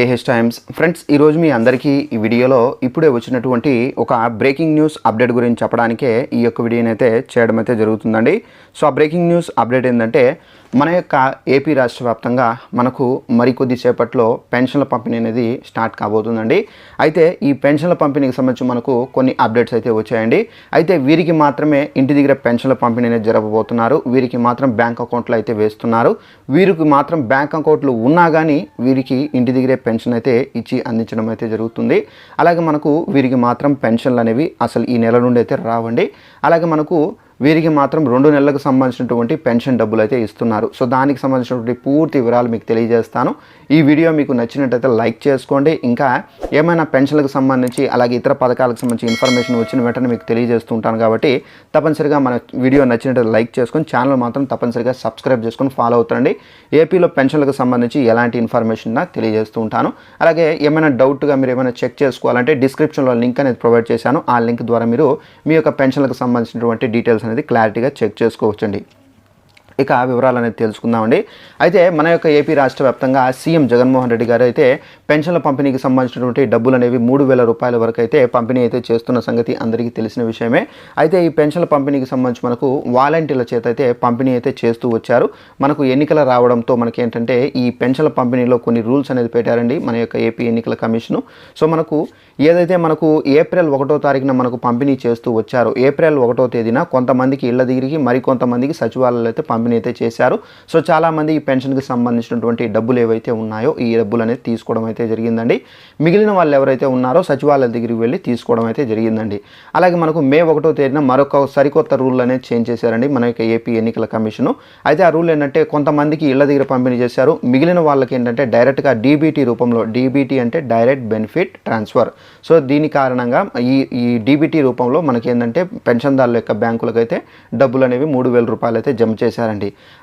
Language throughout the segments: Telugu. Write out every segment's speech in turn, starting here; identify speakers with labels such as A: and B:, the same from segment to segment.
A: AH times. Friends ఈరోజు మీ అందరికీ ఈ వీడియోలో ఇప్పుడే వచ్చినటువంటి ఒక బ్రేకింగ్ న్యూస్ అప్డేట్ గురించి చెప్పడానికే ఈ యొక్క వీడియోని అయితే చేయడం అయితే జరుగుతుందండి. సో ఆ బ్రేకింగ్ న్యూస్ అప్డేట్ ఏంటంటే మన యొక్క ఏపీ రాష్ట్ర వ్యాప్తంగా మనకు మరికొద్ది సేపట్లో పెన్షన్ల పంపిణీ అనేది స్టార్ట్ కాబోతుందండి. అయితే ఈ పెన్షన్ల పంపిణీకి సంబంధించి మనకు కొన్ని అప్డేట్స్ అయితే వచ్చాయండి. అయితే వీరికి మాత్రమే ఇంటి దగ్గర పెన్షన్ల పంపిణీ అనేది జరగబోతున్నారు వీరికి మాత్రం బ్యాంక్ అకౌంట్లు అయితే వేస్తున్నారు. వీరికి మాత్రం బ్యాంక్ అకౌంట్లు ఉన్నా కానీ వీరికి ఇంటి దగ్గరే పెన్షన్ అయితే ఇచ్చి అందించడం అయితే జరుగుతుంది. అలాగే మనకు వీరికి మాత్రం పెన్షన్లు అనేవి అసలు ఈ నెల నుండి అయితే రావండి. అలాగే మనకు వీరికి మాత్రం రెండు నెలలకు సంబంధించినటువంటి పెన్షన్ డబ్బులు అయితే ఇస్తున్నారు. సో దానికి సంబంధించినటువంటి పూర్తి వివరాలు మీకు తెలియజేస్తాను. ఈ వీడియో మీకు నచ్చినట్టయితే లైక్ చేసుకోండి. ఇంకా ఏమైనా పెన్షన్లకు సంబంధించి అలాగే ఇతర పథకాలకు సంబంధించి ఇన్ఫర్మేషన్ వచ్చిన వెంటనే మీకు తెలియజేస్తూ ఉంటాను కాబట్టి తప్పనిసరిగా మన వీడియో నచ్చినట్టు లైక్ చేసుకొని ఛానల్ మాత్రం తప్పనిసరిగా సబ్స్క్రైబ్ చేసుకొని ఫాలో అవుతారండి ఏపీలో పెన్షన్లకు సంబంధించి ఎలాంటి ఇన్ఫర్మేషన్ తెలియజేస్తూ ఉంటాను అలాగే ఏమైనా డౌట్గా మీరు ఏమైనా చెక్ చేసుకోవాలంటే డిస్క్రిప్షన్లో లింక్ అనేది ప్రొవైడ్ చేశాను. ఆ లింక్ ద్వారా మీరు మీ యొక్క పెన్షన్లకు సంబంధించినటువంటి డీటెయిల్స్ అనేది క్లారిటీగా చెక్ చేసుకోవచ్చండి. ఇక ఆ వివరాలు అనేది తెలుసుకుందామండి. అయితే మన యొక్క ఏపీ రాష్ట్ర వ్యాప్తంగా సీఎం జగన్మోహన్ రెడ్డి గారు అయితే పెన్షన్ల పంపిణీకి సంబంధించినటువంటి డబ్బులు అనేవి మూడు వేల రూపాయల వరకు అయితే పంపిణీ అయితే చేస్తున్న సంగతి అందరికీ తెలిసిన విషయమే. అయితే ఈ పెన్షన్ల పంపిణీకి సంబంధించి మనకు వాలంటీర్ల చేత అయితే పంపిణీ అయితే చేస్తూ వచ్చారు. మనకు ఎన్నికల రావడంతో మనకి ఏంటంటే ఈ పెన్షన్ల పంపిణీలో కొన్ని రూల్స్ అనేది పెట్టారండి మన యొక్క ఏపీ ఎన్నికల కమిషను. సో మనకు ఏదైతే మనకు ఏప్రిల్ ఒకటో తారీఖున మనకు పంపిణీ చేస్తూ వచ్చారో ఏప్రిల్ ఒకటో తేదీన కొంతమందికి ఇళ్ళ దగ్గరికి మరికొంతమందికి సచివాలయాలు అయితే పంపిణీ అయితే చేశారు. సో చాలామంది ఈ పెన్షన్కి సంబంధించినటువంటి డబ్బులు ఏవైతే ఉన్నాయో ఈ డబ్బులు అనేది తీసుకోవడం అయితే జరిగిందండి. మిగిలిన వాళ్ళు ఎవరైతే ఉన్నారో సచివాలయాల దగ్గరికి వెళ్ళి తీసుకోవడం అయితే జరిగిందండి. అలాగే మనకు మే ఒకటో తేదీన మరొక సరికొత్త రూల్ అనేది చేంజ్ చేశారండి మన యొక్క ఏపీ ఎన్నికల కమిషను. అయితే ఆ రూల్ ఏంటంటే కొంతమందికి ఇళ్ళ దగ్గర పంపిణీ చేశారు. మిగిలిన వాళ్ళకి ఏంటంటే డైరెక్ట్గా డీబీటీ రూపంలో డీబీటీ అంటే డైరెక్ట్ బెనిఫిట్ ట్రాన్స్ఫర్. సో దీని కారణంగా ఈ ఈ డీబీటీ రూపంలో మనకి ఏంటంటే పెన్షన్దారుల యొక్క బ్యాంకులకైతే డబ్బులు అనేవి మూడు వేల రూపాయలు అయితే జమ చేశారండి.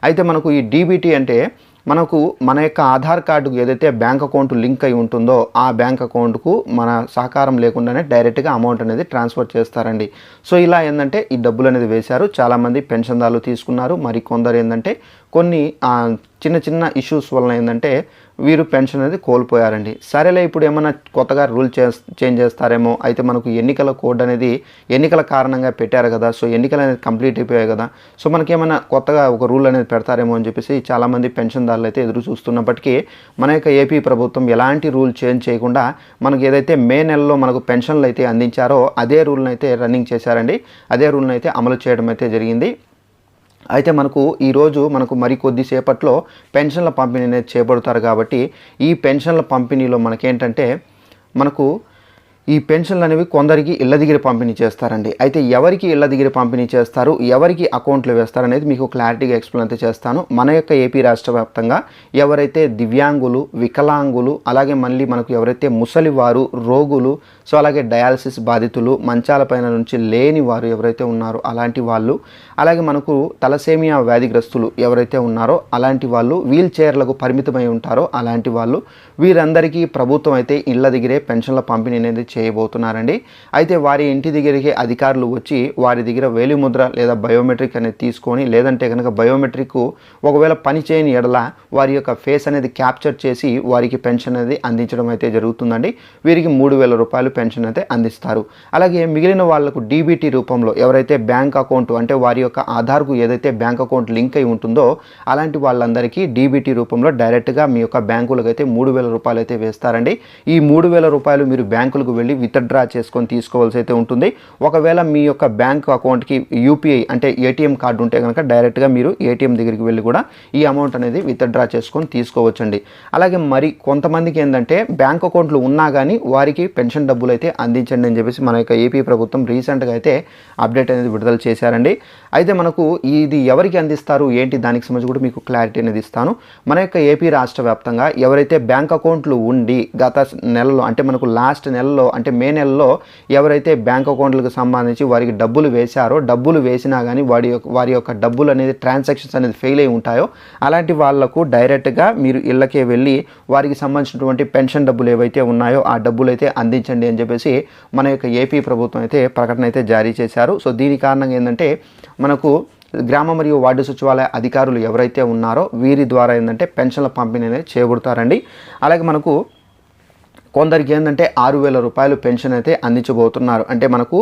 A: అయితే మనకు ఈ డీబీటీ అంటే మనకు మన యొక్క ఆధార్ కార్డుకు ఏదైతే బ్యాంక్ అకౌంట్ లింక్ అయి ఉంటుందో ఆ బ్యాంక్ అకౌంట్కు మన సహకారం లేకుండానే డైరెక్ట్గా అమౌంట్ అనేది ట్రాన్స్ఫర్ చేస్తారండి. సో ఇలా ఏంటంటే ఈ డబ్బులు అనేది వేశారు. చాలామంది పెన్షన్దారులు తీసుకున్నారు. మరి కొందరు ఏంటంటే కొన్ని చిన్న చిన్న ఇష్యూస్ వలన ఏంటంటే వీరు పెన్షన్ అనేది కోల్పోయారండి. సరేలే ఇప్పుడు ఏమైనా కొత్తగా రూల్ చే చేంజ్ చేస్తారేమో అయితే మనకు ఎన్నికల కోడ్ అనేది ఎన్నికల కారణంగా పెట్టారు కదా సో ఎన్నికలు అనేది కంప్లీట్ అయిపోయాయి కదా సో మనకి ఏమైనా కొత్తగా ఒక రూల్ అనేది పెడతారేమో అని చెప్పేసి చాలామంది పెన్షన్దారులు అయితే ఎదురు చూస్తున్నప్పటికీ మన యొక్క ఏపీ ప్రభుత్వం ఎలాంటి రూల్ చేంజ్ చేయకుండా మనకి ఏదైతే మే నెలలో మనకు పెన్షన్లు అయితే అందించారో అదే రూల్ని అయితే రన్నింగ్ చేశారండి. అదే రూల్ని అయితే అమలు చేయడం అయితే జరిగింది. అయితే మనకు ఈరోజు మనకు మరి కొద్దిసేపట్లో పెన్షన్ల పంపిణీ అనేది చేపడతారు కాబట్టి ఈ పెన్షన్ల పంపిణీలో మనకేంటంటే మనకు ఈ పెన్షన్లు అనేవి కొందరికి ఇళ్ళ దగ్గర పంపిణీ చేస్తారండి. అయితే ఎవరికి ఇళ్ళ దగ్గర పంపిణీ చేస్తారు? ఎవరికి అకౌంట్లు వేస్తారు అనేది మీకు క్లారిటీగా ఎక్స్ప్లెయిన్ అయితే చేస్తాను. మన యొక్క ఏపీ రాష్ట్ర వ్యాప్తంగా ఎవరైతే దివ్యాంగులు వికలాంగులు అలాగే మళ్ళీ మనకు ఎవరైతే ముసలివారు రోగులు సో అలాగే డయాలసిస్ బాధితులు మంచాలపైన నుంచి లేని వారు ఎవరైతే ఉన్నారో అలాంటి వాళ్ళు అలాగే మనకు తలసేమియా వ్యాధిగ్రస్తులు ఎవరైతే ఉన్నారో అలాంటి వాళ్ళు వీల్ చైర్లకు పరిమితమై ఉంటారో అలాంటి వాళ్ళు వీరందరికీ ప్రభుత్వం అయితే ఇళ్ళ దగ్గరే పెన్షన్ల పంపిణీ అనేది చేయబోతున్నారండి. అయితే వారి ఇంటి దగ్గరికి అధికారులు వచ్చి వారి దగ్గర వేలిముద్ర లేదా బయోమెట్రిక్ అనేది తీసుకొని లేదంటే కనుక బయోమెట్రిక్ ఒకవేళ పని చేయని ఎడల వారి యొక్క ఫేస్ అనేది క్యాప్చర్ చేసి వారికి పెన్షన్ అనేది అందించడం అయితే జరుగుతుందండి. వీరికి మూడు వేల రూపాయలు పెన్షన్ అయితే అందిస్తారు. అలాగే మిగిలిన వాళ్ళకు డీబీటీ రూపంలో ఎవరైతే బ్యాంక్ అకౌంట్ అంటే వారి యొక్క ఆధార్కు ఏదైతే బ్యాంక్ అకౌంట్ లింక్ అయి ఉంటుందో అలాంటి వాళ్ళందరికీ డీబీటీ రూపంలో డైరెక్ట్గా మీ యొక్క బ్యాంకులకు అయితే మూడు వేల రూపాయలు అయితే వేస్తారండి. ఈ మూడు వేల రూపాయలు మీరు బ్యాంకులకు వెళ్ళి విత్డ్రా చేసుకొని తీసుకోవాల్సి అయితే ఉంటుంది. ఒకవేళ మీ యొక్క బ్యాంక్ అకౌంట్కి యూపీఐ అంటే ఏటీఎం కార్డు ఉంటే కనుక డైరెక్ట్గా మీరు ఏటీఎం దగ్గరికి వెళ్ళి కూడా ఈ అమౌంట్ అనేది విత్డ్రా చేసుకొని తీసుకోవచ్చండి. అలాగే మరి కొంతమందికి ఏంటంటే బ్యాంక్ అకౌంట్లు ఉన్నా కానీ వారికి పెన్షన్ డబ్బులు అయితే అందించండి అని చెప్పేసి మన యొక్క ఏపీ ప్రభుత్వం రీసెంట్గా అయితే అప్డేట్ అనేది విడుదల చేశారండి. అయితే మనకు ఇది ఎవరికి అందిస్తారు? ఏంటి? దానికి సంబంధించి కూడా మీకు క్లారిటీ అనేది ఇస్తాను. మన యొక్క ఏపీ రాష్ట్ర వ్యాప్తంగా ఎవరైతే బ్యాంక్ అకౌంట్లు ఉండి గత నెలలో అంటే మనకు లాస్ట్ నెలలో అంటే మే నెలలో ఎవరైతే బ్యాంక్ అకౌంట్లకు సంబంధించి వారికి డబ్బులు వేశారో డబ్బులు వేసినా కానీ వారి యొక్క వారి యొక్క డబ్బులు అనేది ట్రాన్సాక్షన్స్ అనేది ఫెయిల్ అయి ఉంటాయో అలాంటి వాళ్ళకు డైరెక్ట్గా మీరు ఇళ్ళకే వెళ్ళి వారికి సంబంధించినటువంటి పెన్షన్ డబ్బులు ఏవైతే ఉన్నాయో ఆ డబ్బులు అయితే అందించండి అని చెప్పేసి మన యొక్క ఏపీ ప్రభుత్వం అయితే ప్రకటన అయితే జారీ చేశారు. సో దీని కారణంగా ఏంటంటే మనకు గ్రామ మరియు వార్డు సచివాలయ అధికారులు ఎవరైతే ఉన్నారో వీరి ద్వారా ఏంటంటే పెన్షన్ల పంపిణీ అనేది చేయబడతారండి అలాగే మనకు కొందరికి ఏంటంటే ఆరు వేల రూపాయలు పెన్షన్ అయితే అందించబోతున్నారు. అంటే మనకు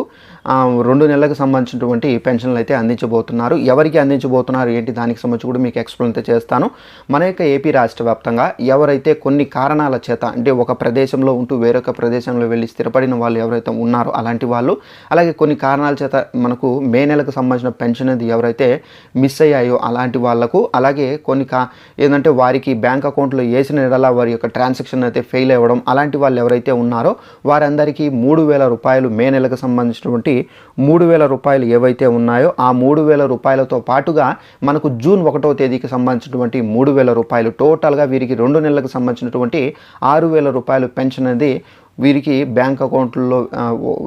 A: రెండు నెలలకు సంబంధించినటువంటి పెన్షన్లు అయితే అందించబోతున్నారు. ఎవరికి అందించబోతున్నారు ఏంటి దానికి సంబంధించి కూడా మీకు ఎక్స్ప్లెయిన్ అయితే చేస్తాను. మన యొక్క ఏపీ రాష్ట్ర వ్యాప్తంగా ఎవరైతే కొన్ని కారణాల చేత అంటే ఒక ప్రదేశంలో ఉంటూ వేరొక ప్రదేశంలో వెళ్ళి స్థిరపడిన వాళ్ళు ఎవరైతే ఉన్నారో అలాంటి వాళ్ళు అలాగే కొన్ని కారణాల చేత మనకు మే నెలకు సంబంధించిన పెన్షన్ అనేది ఎవరైతే మిస్ అయ్యాయో అలాంటి వాళ్ళకు అలాగే కొన్ని కా ఏంటంటే వారికి బ్యాంక్ అకౌంట్లో వేసిన వారి యొక్క ట్రాన్సాక్షన్ అయితే ఫెయిల్ అవ్వడం అలాంటి వాళ్ళు ఎవరైతే ఉన్నారో వారందరికీ మూడు వేల రూపాయలు మే నెలకు సంబంధించినటువంటి మూడు వేల రూపాయలు ఏవైతే ఉన్నాయో ఆ మూడు వేల రూపాయలతో పాటుగా మనకు జూన్ ఒకటో తేదీకి సంబంధించినటువంటి మూడు వేల రూపాయలు టోటల్గా వీరికి రెండు నెలలకు సంబంధించినటువంటి ఆరు వేల రూపాయలు పెన్షన్ అనేది వీరికి బ్యాంక్ అకౌంట్లో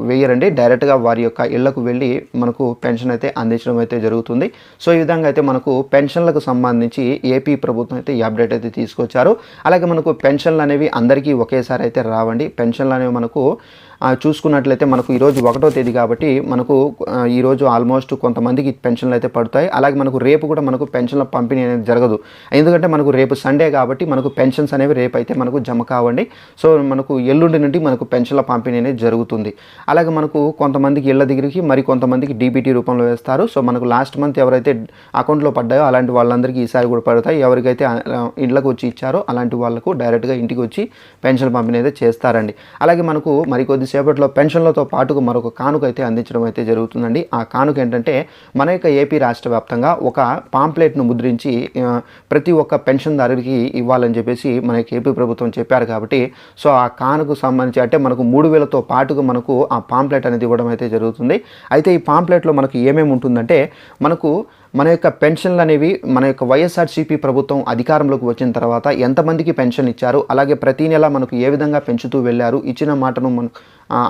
A: వేయరండి. డైరెక్ట్గా వారి యొక్క ఇళ్ళకు వెళ్ళి మనకు పెన్షన్ అయితే అందించడం అయితే జరుగుతుంది. సో ఈ విధంగా అయితే మనకు పెన్షన్లకు సంబంధించి ఏపీ ప్రభుత్వం అయితే ఈ అప్డేట్ అయితే తీసుకొచ్చారు. అలాగే మనకు పెన్షన్లు అనేవి అందరికీ ఒకేసారి అయితే రావండి. పెన్షన్లు అనేవి మనకు చూసుకున్నట్లయితే మనకు ఈరోజు ఒకటో తేదీ కాబట్టి మనకు ఈరోజు ఆల్మోస్ట్ కొంతమందికి పెన్షన్లు అయితే పడతాయి. అలాగే మనకు రేపు కూడా మనకు పెన్షన్ల పంపిణీ అనేది జరగదు. ఎందుకంటే మనకు రేపు సండే కాబట్టి మనకు పెన్షన్స్ అనేవి రేపు అయితే మనకు జమ కావండి. సో మనకు ఎల్లుండి నుండి మనకు పెన్షన్ల పంపిణీ అనేది జరుగుతుంది. అలాగే మనకు కొంతమందికి ఇళ్ళ దగ్గరికి మరి కొంతమందికి డీబీటీ రూపంలో వేస్తారు. సో మనకు లాస్ట్ మంత్ ఎవరైతే అకౌంట్లో పడ్డాయో అలాంటి వాళ్ళందరికీ ఈసారి కూడా పడతాయి. ఎవరికైతే ఆ, ఇళ్ళకు వచ్చి ఇచ్చారో అలాంటి వాళ్ళకు డైరెక్ట్గా ఇంటికి వచ్చి పెన్షన్ పంపిణీ అయితే చేస్తారండి. అలాగే మనకు మరి కొద్దిసేపట్లో పెన్షన్లతో పాటుకు మరొక కానుక అయితే అందించడం అయితే జరుగుతుందండి. ఆ కానుక ఏంటంటే మన యొక్క ఏపీ రాష్ట్ర వ్యాప్తంగా ఒక పాంప్లెట్ను ముద్రించి ప్రతి ఒక్క పెన్షన్దారుడికి ఇవ్వాలని చెప్పేసి మన యొక్క ఏపీ ప్రభుత్వం చెప్పారు కాబట్టి సో ఆ కానుకు సంబంధించి అంటే మనకు మూడు వేలతో పాటుగా మనకు ఆ పాంప్లెట్ అనేది ఇవ్వడం అయితే జరుగుతుంది. అయితే ఈ పాంప్లెట్లో మనకు ఏమేమి ఉంటుందంటే మనకు మన యొక్క పెన్షన్లు అనేవి మన యొక్క వైఎస్ఆర్సీపీ ప్రభుత్వం అధికారంలోకి వచ్చిన తర్వాత ఎంతమందికి పెన్షన్ ఇచ్చారు అలాగే ప్రతి నెల మనకు ఏ విధంగా పెంచుతూ వెళ్ళారు ఇచ్చిన మాటను మన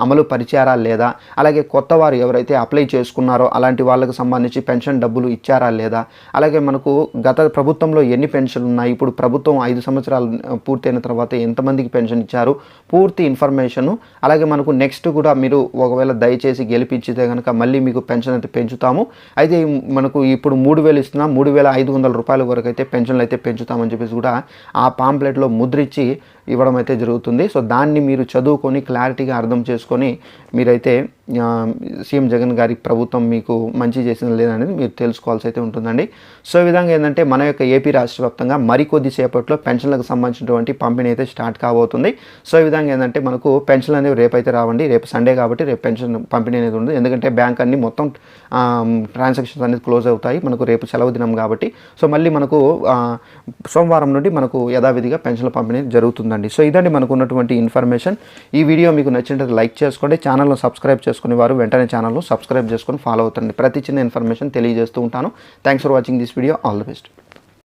A: అమలు పరిచారా లేదా అలాగే కొత్త వారు ఎవరైతే అప్లై చేసుకున్నారో అలాంటి వాళ్ళకు సంబంధించి పెన్షన్ డబ్బులు ఇచ్చారా లేదా అలాగే మనకు గత ప్రభుత్వంలో ఎన్ని పెన్షన్లు ఉన్నాయి ఇప్పుడు ప్రభుత్వం ఐదు సంవత్సరాలు పూర్తయిన తర్వాత ఎంతమందికి పెన్షన్ ఇచ్చారు పూర్తి ఇన్ఫర్మేషను అలాగే మనకు నెక్స్ట్ కూడా మీరు ఒకవేళ దయచేసి గెలిపించితే కనుక మళ్ళీ మీకు పెన్షన్ అయితే పెంచుతాము. అయితే మనకు ఇప్పుడు ఇప్పుడు మూడు వేలు ఇస్తున్నాం మూడు వేల ఐదు వందల రూపాయల వరకు అయితే పెన్షన్లు అయితే పెంచుతామని చెప్పేసి కూడా ఆ పాంప్లెట్లో ముద్రించి ఇవ్వడం అయితే జరుగుతుంది. సో దాన్ని మీరు చదువుకొని క్లారిటీగా అర్థం చేసుకొని మీరైతే సీఎం జగన్ గారి ప్రభుత్వం మీకు మంచి చేసింది లేదనేది మీరు తెలుసుకోవాల్సి అయితే ఉంటుందండి. సో ఈ విధంగా ఏంటంటే మన యొక్క ఏపీ రాష్ట్ర వ్యాప్తంగా మరికొద్ది సేపట్లో పెన్షన్లకు సంబంధించినటువంటి పంపిణీ అయితే స్టార్ట్ కాబోతుంది. సో ఈ విధంగా ఏంటంటే మనకు పెన్షన్లు అనేవి రేపైతే రావండి. రేపు సండే కాబట్టి రేపు పెన్షన్ పంపిణీ అనేది ఉంది ఎందుకంటే బ్యాంక్ అన్ని మొత్తం ట్రాన్సాక్షన్స్ అనేది క్లోజ్ అవుతాయి. మనకు రేపు సెలవు దినం కాబట్టి. సో మళ్ళీ మనకు సోమవారం నుండి మనకు యథావిధిగా పెన్షన్ల పంపిణీ జరుగుతుందండి. సో ఇదండి మనకు ఉన్నటువంటి ఇన్ఫర్మేషన్. ఈ వీడియో మీకు నచ్చినట్లయితే లైక్ చేసుకోండి. ఛానల్ను సబ్స్క్రైబ్ చేసుకోండి. వారు వెంటనే ఛానల్ను సబ్స్క్రైబ్ చేసుకొని ఫాలో అవుతండి. ప్రతి చిన్న ఇన్ఫర్మేషన్ తెలియజేస్తూ ఉంటాను. Thanks for watching this video all the best